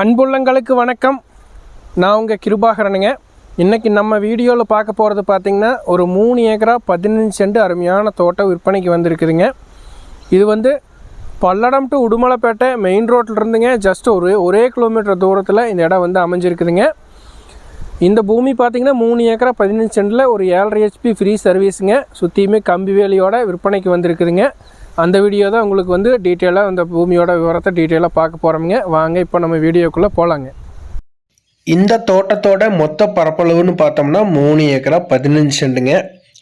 அன்புள்ளங்களுக்கு வணக்கம். நான் உங்கள் கிருபாகரனுங்க. இன்றைக்கி நம்ம வீடியோவில் பார்க்க போகிறது பார்த்திங்கன்னா ஒரு மூணு ஏக்கரா பதினஞ்சு சென்ட் அருமையான தோட்டம் விற்பனைக்கு வந்திருக்குதுங்க. இது வந்து பல்லடம் டு உடுமலைப்பேட்டை மெயின் ரோட்டில் இருந்துங்க. ஜஸ்ட் ஒரு ஒரே கிலோமீட்டர் தூரத்தில் இந்த இடம் வந்து அமைஞ்சிருக்குதுங்க. இந்த பூமி பார்த்திங்கன்னா மூணு ஏக்கரா பதினஞ்சு சென்டில் ஒரு ஏழரை ஹெச்பி ஃப்ரீ சர்வீஸுங்க சுற்றியுமே கம்பி வேலியோட விற்பனைக்கு வந்திருக்குதுங்க. அந்த வீடியோ தான் உங்களுக்கு வந்து டீட்டெயிலாக அந்த பூமியோட விவரத்தை டீட்டெயிலாக பார்க்க போகிறோமுங்க வாங்க இப்போ நம்ம வீடியோக்குள்ளே போகலாங்க இந்த தோட்டத்தோட மொத்த பரப்பளவுன்னு பார்த்தோம்னா மூணு ஏக்கரா பதினஞ்சு சென்ட்டுங்க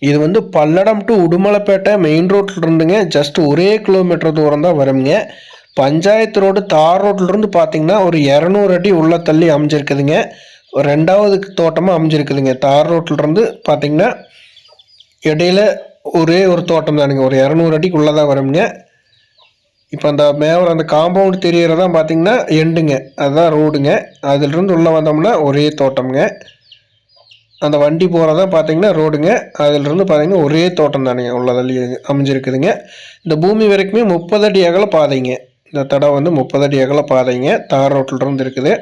இது வந்து பல்லடம் டு உடுமலைப்பேட்டை மெயின் ரோட்டில் இருந்துங்க ஜஸ்ட் ஒரே கிலோமீட்டர் தூரம் தான் வருங்க. பஞ்சாயத்து ரோடு தார் ரோட்லேருந்து பார்த்தீங்கன்னா ஒரு இரநூறு அடி உள்ள தள்ளி அமைஞ்சிருக்குதுங்க. ஒரு ரெண்டாவது தோட்டமாக அமைஞ்சிருக்குதுங்க. தார் ரோட்லேருந்து பார்த்தீங்கன்னா இடையில ஒரே ஒரு தோட்டம் தானுங்க ஒரு இரநூறு அடிக்குள்ளே தான் வரும்ங்க இப்போ அந்த மேவர் அந்த காம்பவுண்ட் தெரியறதான் பார்த்தீங்கன்னா எண்டுங்க. அதுதான் ரோடுங்க அதுலேருந்து உள்ளே வந்தோம்னா ஒரே தோட்டம்ங்க. அந்த வண்டி போகிறதான் பார்த்தீங்கன்னா ரோடுங்க அதிலிருந்து பார்த்தீங்கன்னா ஒரே தோட்டம் தானுங்க. உள்ளதள்ளி அமைஞ்சிருக்குதுங்க. இந்த பூமி வரைக்குமே முப்பது அடி அகல பாதைங்க. இந்த தடம் வந்து முப்பது அடி அகல பாதைங்க. தார் ரோட்டில் இருந்து இருக்குது.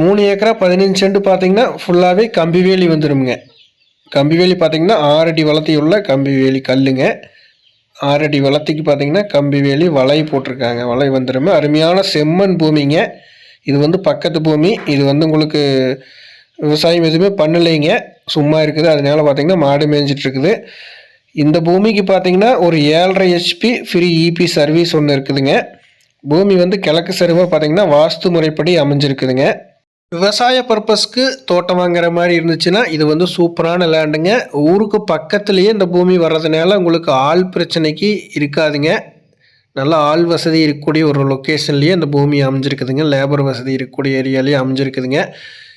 மூணு ஏக்கரா பதினஞ்சு சென்ட் பார்த்தீங்கன்னா ஃபுல்லாகவே கம்பிவேலி வந்துடுங்க பார்த்தீங்கன்னா ஆறடி வளர்த்தியுள்ள கம்பிவேலி கல்லுங்க. ஆறடி வளர்த்திக்கு பார்த்தீங்கன்னா கம்பி வேலி வலை போட்டிருக்காங்க. வலை வந்துடுமே அருமையான செம்மண் பூமிங்க. இது வந்து பக்கத்து பூமி. இது வந்து உங்களுக்கு விவசாயம் எதுவுமே பண்ணலைங்க. சும்மா இருக்குது. அதனால பார்த்திங்கன்னா மாடு மேய்ஞ்சிட்ருக்குது. இந்த பூமிக்கு பார்த்திங்கன்னா ஒரு ஏழரை ஹெச்பி ஃப்ரீ இபி சர்வீஸ் ஒன்று இருக்குதுங்க. பூமி வந்து கிழக்கு சரிவாக பார்த்தீங்கன்னா வாஸ்து முறைப்படி அமைஞ்சிருக்குதுங்க. விவசாய பர்பஸ்க்கு தோட்டம் வாங்குற மாதிரி இருந்துச்சுன்னா இது வந்து சூப்பரான லேண்டுங்க. ஊருக்கு பக்கத்துலேயே இந்த பூமி வர்றதுனால உங்களுக்கு ஆள் பிரச்சனைக்கு இருக்காதுங்க. நல்ல ஆள் வசதி இருக்கக்கூடிய ஒரு லொக்கேஷன்லேயே இந்த பூமி அமைஞ்சிருக்குதுங்க. லேபர் வசதி இருக்கக்கூடிய ஏரியாலேயே அமைஞ்சிருக்குதுங்க.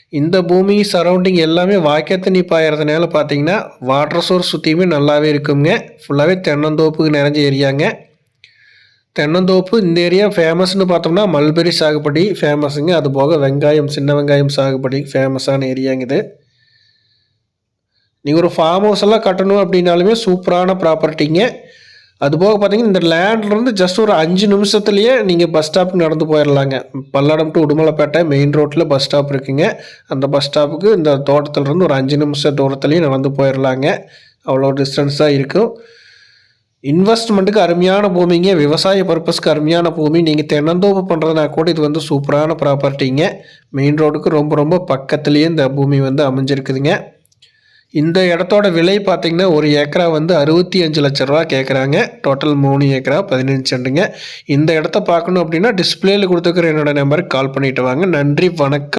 இந்த பூமி சரௌண்டிங் எல்லாமே வாய்க்கால் தண்ணி பாயறதுனால பார்த்தீங்கன்னா வாட்டர் சோர்ஸ் சுற்றியுமே நல்லாவே இருக்குங்க. ஃபுல்லாகவே தென்னந்தோப்புக்கு நிறைஞ்ச ஏரியாங்க தென்னந்தோப்பு இந்த ஏரியா ஃபேமஸ்னு பார்த்தோம்னா மல்பெரி சாகுபடி ஃபேமஸுங்க அது போக வெங்காயம் சின்ன வெங்காயம் சாகுபடி ஃபேமஸான ஏரியாங்க இது. நீங்கள் ஒரு ஃபார்ம் ஹவுஸ் எல்லாம் கட்டணும் அப்படின்னாலுமே சூப்பரான ப்ராப்பர்ட்டிங்க அது போக பார்த்தீங்கன்னா இந்த லேண்ட்லேருந்து ஜஸ்ட் ஒரு அஞ்சு நிமிஷத்துலேயே நீங்கள் பஸ் ஸ்டாப்புக்கு நடந்து போயிடலாங்க பல்லடம் டு உடுமலைப்பேட்டை மெயின் ரோட்டில் பஸ் ஸ்டாப் இருக்குங்க. அந்த பஸ் ஸ்டாப்புக்கு இந்த தோட்டத்துலேருந்து ஒரு அஞ்சு நிமிஷம் தூரத்துலேயே நடந்து போயிடலாங்க அவ்வளோ டிஸ்டன்ஸ் தான் இருக்கும். இன்வெஸ்ட்மெண்ட்டுக்கு அருமையான பூமிங்க. விவசாய பர்பஸ்க்கு அருமையான பூமி. நீங்கள் தென்னந்தோப்பு பண்ணுறதுனா கூட இது வந்து சூப்பரான ப்ராப்பர்ட்டிங்க மெயின் ரோடுக்கு ரொம்ப ரொம்ப பக்கத்துலேயே இந்த பூமி வந்து அமைஞ்சிருக்குதுங்க. இந்த இடத்தோட விலை பார்த்திங்கன்னா ஒரு ஏக்கரா வந்து அறுபத்தி அஞ்சு லட்ச ரூபா கேட்குறாங்க டோட்டல் மூணு ஏக்கரா பதினஞ்சு சென்ட்டுங்க. இந்த இடத்த பார்க்கணும் அப்படின்னா டிஸ்பிளேயில் கொடுத்துருக்குற என்னோடய நம்பருக்கு கால் பண்ணிட்டு வாங்க. நன்றி வணக்கம்.